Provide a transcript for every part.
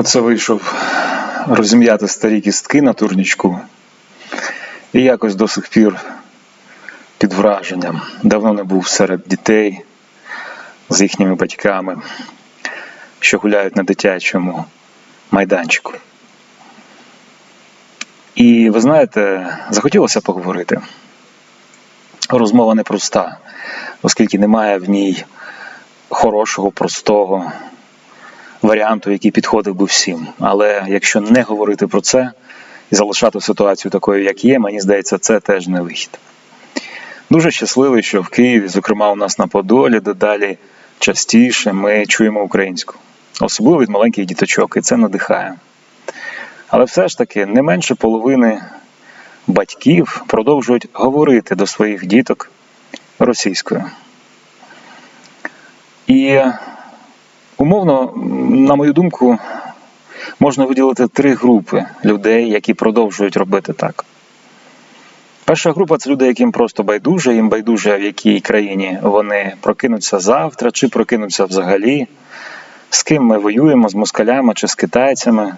Оце вийшов розім'яти старі кістки на турнічку. І якось до сих пір під враженням. Давно не був серед дітей з їхніми батьками, що гуляють на дитячому майданчику. І ви знаєте, захотілося поговорити. Розмова непроста, оскільки немає в ній хорошого, простого варіанту, який підходив би всім. Але якщо не говорити про це і залишати ситуацію такою, як є, мені здається, це теж не вихід. Дуже щасливий, що в Києві, зокрема у нас на Подолі, дедалі частіше ми чуємо українську, особливо від маленьких діточок, і це надихає. Але все ж таки не менше половини батьків продовжують говорити до своїх діток російською. І умовно, на мою думку, можна виділити три групи людей, які продовжують робити так. Перша група це люди, яким просто байдуже, їм байдуже, в якій країні вони прокинуться завтра, чи прокинуться взагалі, з ким ми воюємо, з москалями чи з китайцями.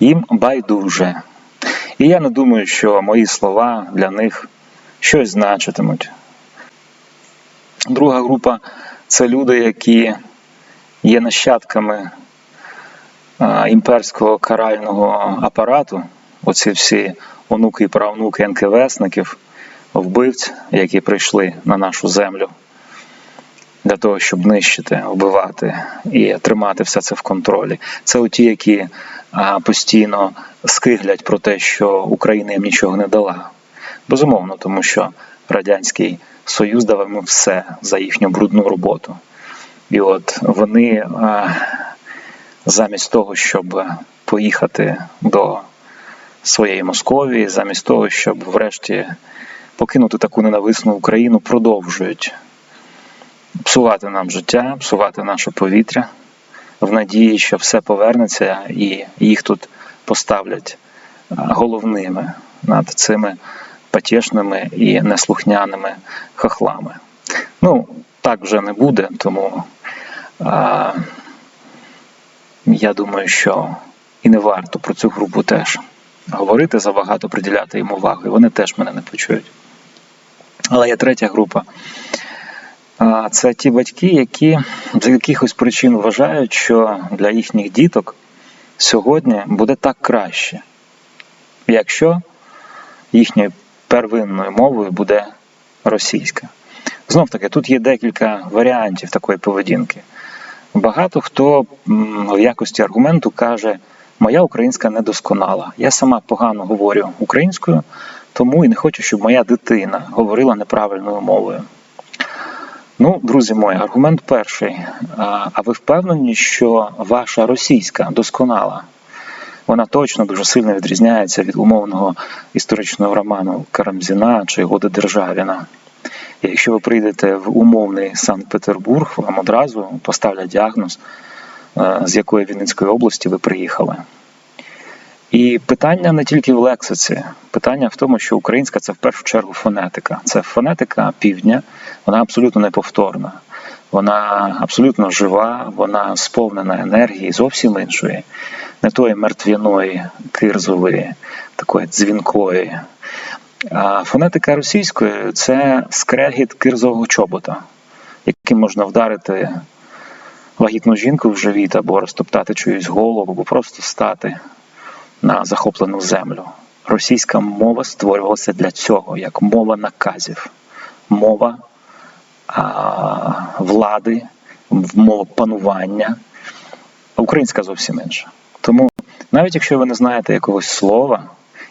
Їм байдуже. І я не думаю, що мої слова для них щось значитимуть. Друга група це люди, які є нащадками імперського карального апарату, оці всі онуки і правнуки НКВСників, вбивць, які прийшли на нашу землю для того, щоб нищити, вбивати і тримати все це в контролі. Це оті, які постійно скиглять про те, що Україна їм нічого не дала. Безумовно, тому що Радянський Союз дав йому все за їхню брудну роботу. І от вони замість того, щоб поїхати до своєї Московії, замість того, щоб врешті покинути таку ненависну Україну, продовжують псувати нам життя, псувати наше повітря в надії, що все повернеться і їх тут поставлять головними над цими потішними і неслухняними хахлами. Ну, так вже не буде, тому а, я думаю, що і не варто про цю групу теж говорити забагато, приділяти їм увагу, і вони теж мене не почують. Але є третя група. А, Це ті батьки, які з якихось причин вважають, що для їхніх діток сьогодні буде так краще, якщо їхньою первинною мовою буде російська. Знов таки, тут є декілька варіантів такої поведінки. Багато хто в якості аргументу каже, моя українська недосконала. Я сама погано говорю українською, тому і не хочу, щоб моя дитина говорила неправильною мовою. Ну, друзі мої, аргумент перший. А ви впевнені, що ваша російська досконала? Вона точно дуже сильно відрізняється від умовного історичного роману Карамзіна чи Года Державіна. Якщо ви прийдете в умовний Санкт-Петербург, вам одразу поставлять діагноз, е, з якої Вінницької області ви приїхали. І питання не тільки в лексиці, питання в тому, що українська це в першу чергу фонетика. Це фонетика півдня, вона абсолютно неповторна, вона абсолютно жива, вона сповнена енергії зовсім іншої, не тої мертвяної, кирзової, такої дзвінкої. Фонетика російської це скрегіт кирзового чобота, яким можна вдарити вагітну жінку в живіт або розтоптати чиюсь голову, або просто стати на захоплену землю. Російська мова створювалася для цього, як мова наказів, мова а, влади, мова панування. Українська зовсім інша. Тому навіть якщо ви не знаєте якогось слова,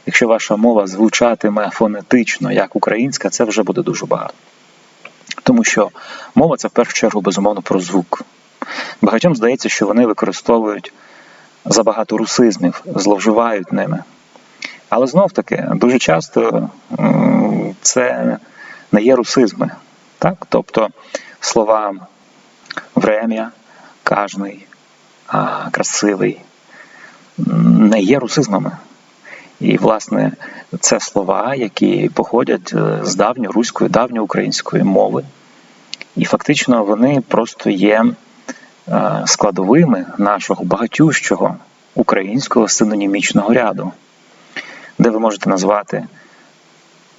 якщо ваша мова звучатиме фонетично як українська, це вже буде дуже багато. Тому що мова це в першу чергу безумовно про звук. Багатьом здається, що вони використовують забагато русизмів, зловживають ними. Але знов таки дуже часто це не є русизми. Так? Тобто слова врем'я, кажний, красивий не є русизмами. І, власне, це слова, які походять е, з давньоруської, давньоукраїнської мови. І фактично вони просто є складовими нашого багатющого українського синонімічного ряду, де ви можете назвати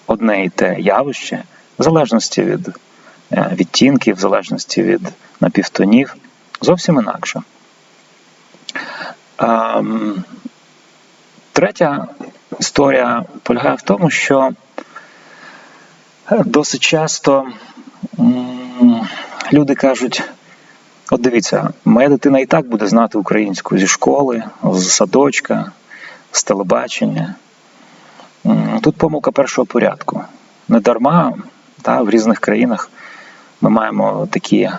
одне і те явище в залежності від е, відтінків, в залежності від напівтонів, зовсім інакше. Ем, Третя історія полягає в тому, що досить часто люди кажуть: от дивіться, моя дитина і так буде знати українську зі школи, з садочка, з телебачення. Тут помилка першого порядку. Не дарма та, в різних країнах ми маємо такі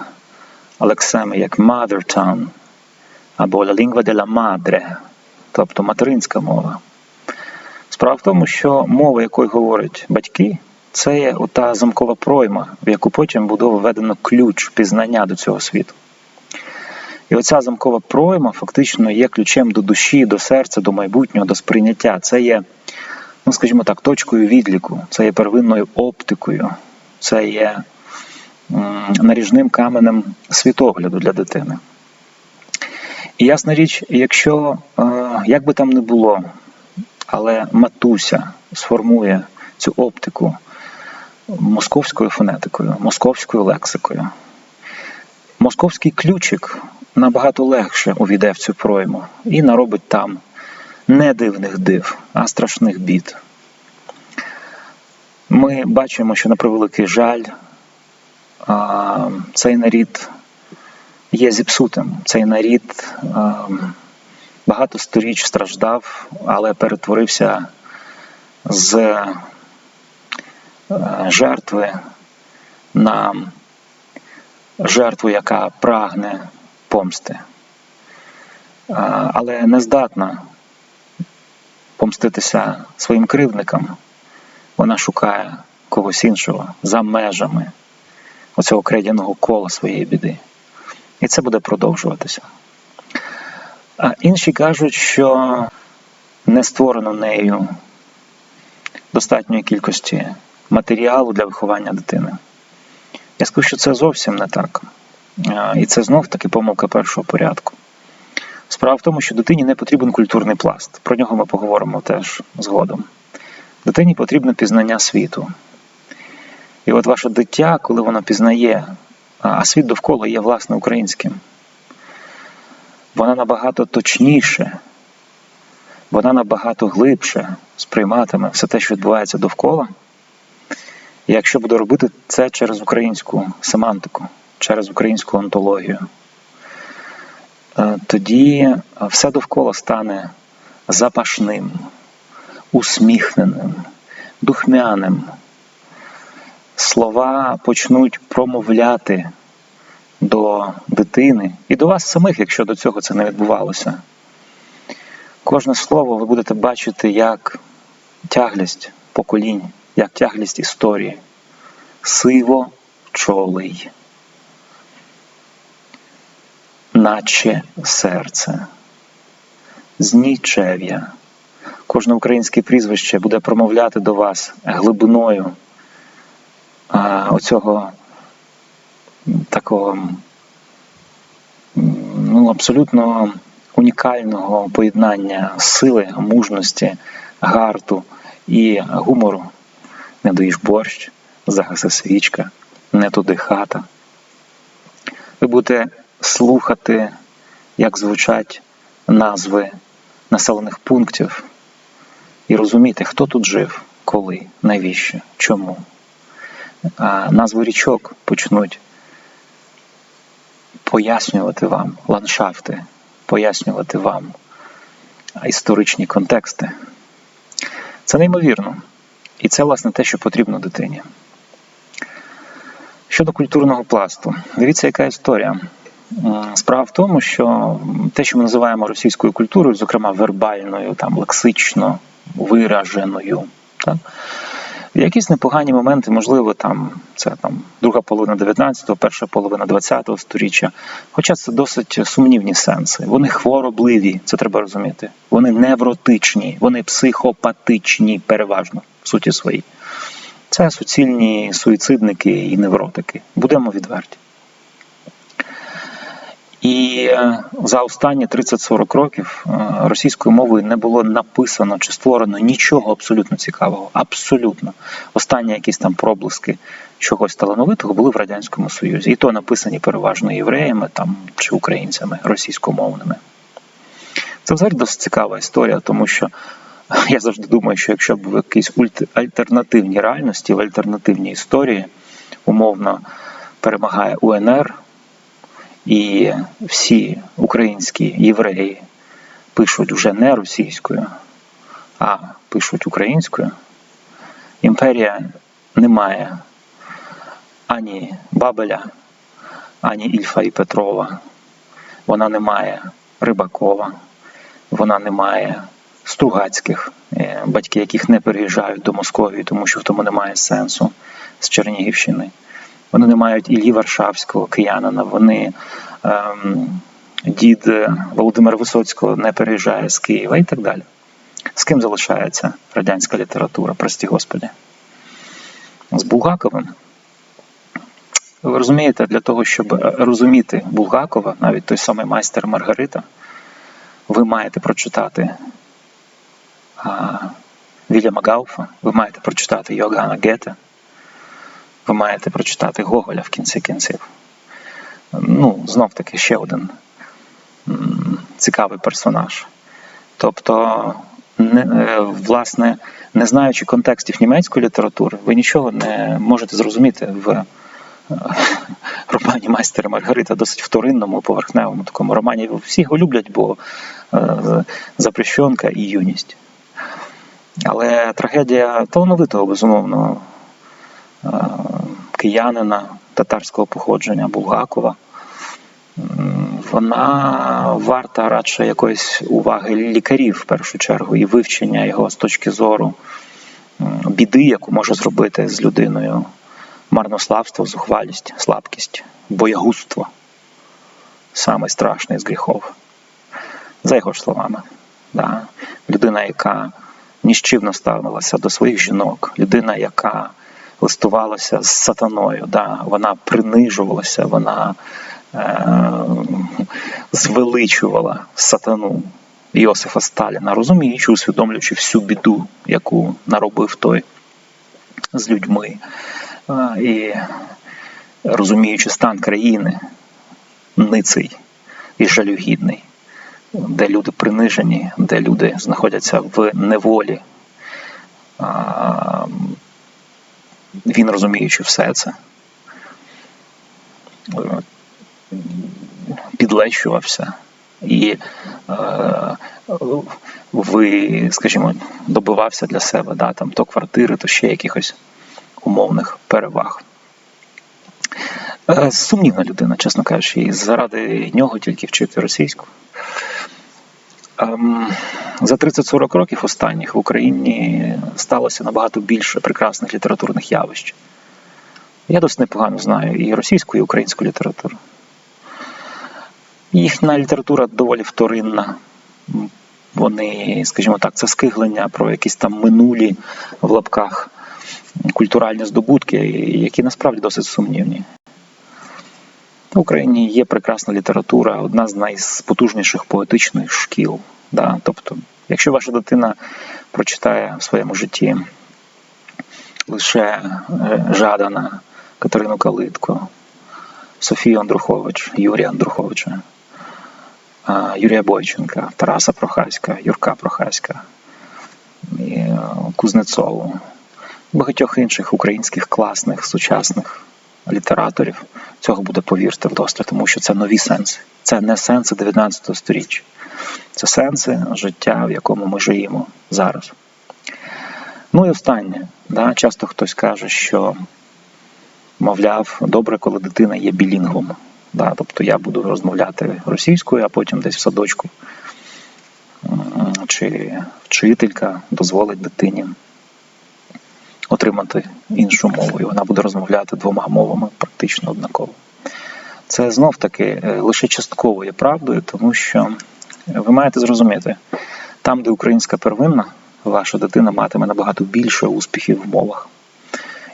лексеми, як mother tongue або la lingua della madre, тобто материнська мова. Справа в тому, що мова, якою говорять батьки, це є ота замкова пройма, в яку потім буде введено ключ пізнання до цього світу. І оця замкова пройма фактично є ключем до душі, до серця, до майбутнього, до сприйняття. Це є, ну скажімо так, точкою відліку, це є первинною оптикою, це є наріжним каменем світогляду для дитини. І ясна річ, якщо е, як би там не було, але матуся сформує цю оптику московською фонетикою, московською лексикою, московський ключик набагато легше увійде в цю пройму і наробить там не дивних див, а страшних бід. Ми бачимо, що на превеликий жаль цей нарід є зіпсутим. Цей нарід а, багато сторіч страждав, але перетворився з е, жертви на жертву, яка прагне помсти, але не здатна помститися своїм кривдникам. Вона шукає когось іншого за межами оцього крейдяного кола своєї біди. І це буде продовжуватися. А інші кажуть, що не створено нею достатньої кількості матеріалу для виховання дитини. Я скажу, що це зовсім не так. І це знов таки помилка першого порядку. Справа в тому, що дитині не потрібен культурний пласт. Про нього ми поговоримо теж згодом. Дитині потрібне пізнання світу. І от ваше дитя, коли воно пізнає, а світ довкола є власне українським, вона набагато точніше, вона набагато глибше сприйматиме все те, що відбувається довкола. Якщо буде робити це через українську семантику, через українську онтологію, е, тоді все довкола стане запашним, усміхненим, духмяним. Слова почнуть промовляти до дитини і до вас самих, якщо до цього це не відбувалося. Кожне слово ви будете бачити як тяглість поколінь, як тяглість історії, сиво чолий, наче серце, знічев'я. Кожне українське прізвище буде промовляти до вас глибиною а, оцього такого ну, абсолютно унікального поєднання сили, мужності, гарту і гумору. Не доїш борщ, загаси свічка, не туди хата. Ви будете слухати, як звучать назви населених пунктів, і розуміти, хто тут жив, коли, навіщо, чому. А назви річок почнуть пояснювати вам ландшафти, пояснювати вам історичні контексти. Це неймовірно. І це, власне, те, що потрібно дитині. Щодо культурного пласту, дивіться, яка історія. Справа в тому, що те, що ми називаємо російською культурою, зокрема вербальною, там, лексично вираженою, так, якісь непогані моменти, можливо, там це там друга половина 19-го, перша половина 20-го сторіччя. Хоча це досить сумнівні сенси. Вони хворобливі, це треба розуміти. Вони невротичні, вони психопатичні, переважно в суті своїй. Це суцільні суїцидники і невротики. Будемо відверті. І е, за останні 30-40 років е, російською мовою не було написано чи створено нічого абсолютно цікавого. Абсолютно. Останні якісь там проблиски чогось талановитого були в Радянському Союзі. І то написані переважно євреями там, чи українцями російськомовними. Це взагалі досить цікава історія, тому що я завжди думаю, що якщо б в якійсь альтернативній реальності, в альтернативній історії умовно перемагає УНР, і всі українські євреї пишуть вже не російською, а пишуть українською, імперія не має ані Бабеля, ані Ільфа і Петрова, вона не має Рибакова, вона не має Стругацьких, е, батьки яких не переїжджають до Московії, тому що в тому немає сенсу з Чернігівщини. Вони не мають Іллі Варшавського, киянина. Вони ем, дід е, Володимира Висоцького не переїжджає з Києва і так далі. З ким залишається радянська література, прості господі? З Булгаковим. Ви розумієте, для того, щоб розуміти Булгакова, навіть той самий майстер Маргарита, ви маєте прочитати а, Вільяма Гауфа, ви маєте прочитати Йогана Гете, ви маєте прочитати Гоголя в кінці кінців. Ну, знов таки ще один цікавий персонаж. Тобто, не, е, власне, не знаючи контекстів німецької літератури, ви нічого не можете зрозуміти в е, романі Майстера Маргарита, досить вторинному, поверхневому такому романі. Всі його люблять, бо е, запрещенка і юність. Але трагедія талановитого, безумовно, киянина татарського походження Булгакова, вона варта радше якоїсь уваги лікарів в першу чергу і вивчення його з точки зору біди, яку може зробити з людиною марнославство, зухвалість, слабкість, боягузтво. Самий страшний з гріхов. За його ж словами. Да. Людина, яка ніщівно ставилася до своїх жінок, людина, яка листувалася з сатаною, да. вона принижувалася, вона е- звеличувала сатану Йосифа Сталіна, розуміючи, усвідомлюючи всю біду, яку наробив той з людьми. А, і розуміючи стан країни, ниций і жалюгідний, де люди принижені, де люди знаходяться в неволі. Він розуміючи все це, е, підлещувався і е, ви, скажімо, добивався для себе да, там, то квартири, то ще якихось умовних переваг. Е, Сумнівна людина, чесно кажучи, і заради нього тільки вчити російську. Ем, За 30-40 років останніх в Україні сталося набагато більше прекрасних літературних явищ. Я досить непогано знаю і російську, і українську літературу. Їхня література доволі вторинна. Вони, скажімо так, це скиглення про якісь там минулі в лапках культуральні здобутки, які насправді досить сумнівні. В Україні є прекрасна література, одна з найпотужніших поетичних шкіл. Да? Тобто, якщо ваша дитина прочитає в своєму житті лише е, Жадана, Катерину Калитко, Софію Андрухович, Юрія Андруховича, Юрія Бойченка, Тараса Прохаська, Юрка Прохаська, е, Кузнецову, багатьох інших українських класних сучасних літераторів. Цього буде, повірте, вдосталь, тому що це нові сенси. Це не сенси 19 століття. Це сенси життя, в якому ми живемо зараз. Ну і останнє. Да? Часто хтось каже, що, мовляв, добре, коли дитина є білінгвом. Да? Тобто я буду розмовляти російською, а потім десь в садочку чи вчителька дозволить дитині отримати іншу мову, і вона буде розмовляти двома мовами практично однаково. Це знов таки е, лише частково є правдою, тому що ви маєте зрозуміти, там, де українська первинна, ваша дитина матиме набагато більше успіхів в мовах.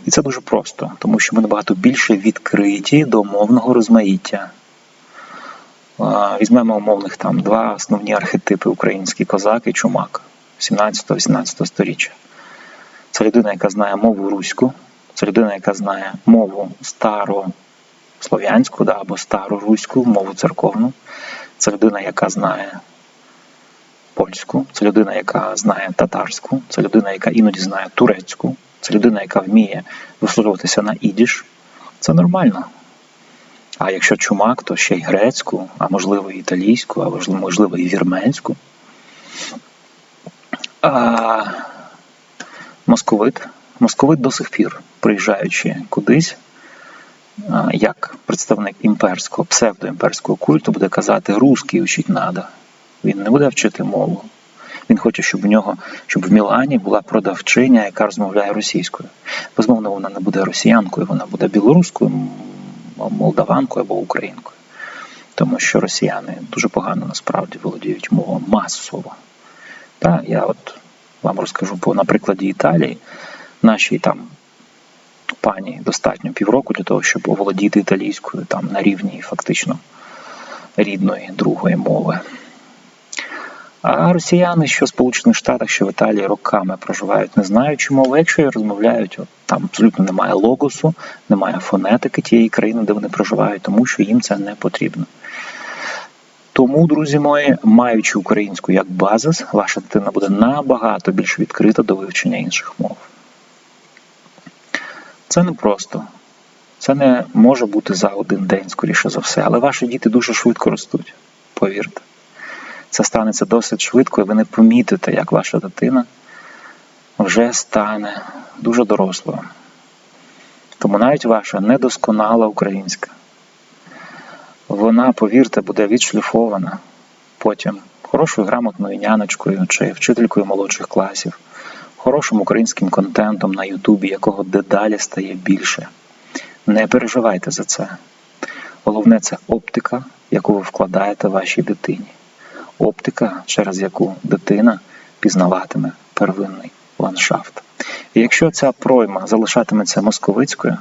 І це дуже просто, тому що ми набагато більше відкриті до мовного розмаїття. Візьмемо умовних там два основні архетипи український козак і чумак 17-18 сторіччя. Це людина, яка знає мову руську, це людина, яка знає мову старослов'янську да, або староруську, мову церковну. Це людина, яка знає польську, це людина, яка знає татарську, це людина, яка іноді знає турецьку, це людина, яка вміє висловлюватися на ідіш. Це нормально. А якщо чумак, то ще й грецьку, а можливо і італійську, а можливо, і вірменську. Московит. Московит до сих пір, приїжджаючи кудись, як представник імперського, псевдоімперського культу, буде казати русський учить надо. Він не буде вчити мову. Він хоче, щоб у нього, щоб в Мілані була продавчиня, яка розмовляє російською. Безумовно, вона не буде росіянкою, вона буде білоруською, молдаванкою або українкою. Тому що росіяни дуже погано насправді володіють мовою масово. Та, я от вам розкажу по на прикладі Італії. Нашій там пані достатньо півроку для того, щоб оволодіти італійською там на рівні фактично рідної другої мови. А росіяни, що в Сполучених Штатах, що в Італії роками проживають, не знаючи мови, якщо і розмовляють, от, там абсолютно немає логосу, немає фонетики тієї країни, де вони проживають, тому що їм це не потрібно. Тому, друзі мої, маючи українську як базис, ваша дитина буде набагато більш відкрита до вивчення інших мов. Це не просто. Це не може бути за один день, скоріше за все, але ваші діти дуже швидко ростуть, повірте. Це станеться досить швидко, і ви не помітите, як ваша дитина вже стане дуже дорослою. Тому навіть ваша недосконала українська, вона, повірте, буде відшліфована потім хорошою грамотною няночкою чи вчителькою молодших класів, хорошим українським контентом на Ютубі, якого дедалі стає більше. Не переживайте за це. Головне це оптика, яку ви вкладаєте вашій дитині. Оптика, через яку дитина пізнаватиме первинний ландшафт. І якщо ця пройма залишатиметься московицькою,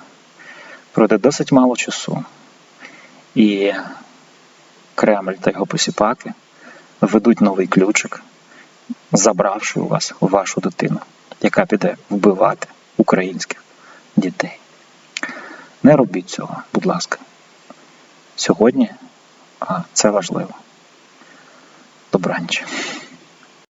пройде досить мало часу, і Кремль та його посіпаки ведуть новий ключик, забравши у вас вашу дитину, яка піде вбивати українських дітей. Не робіть цього, будь ласка. Сьогодні це важливо. Добраніч.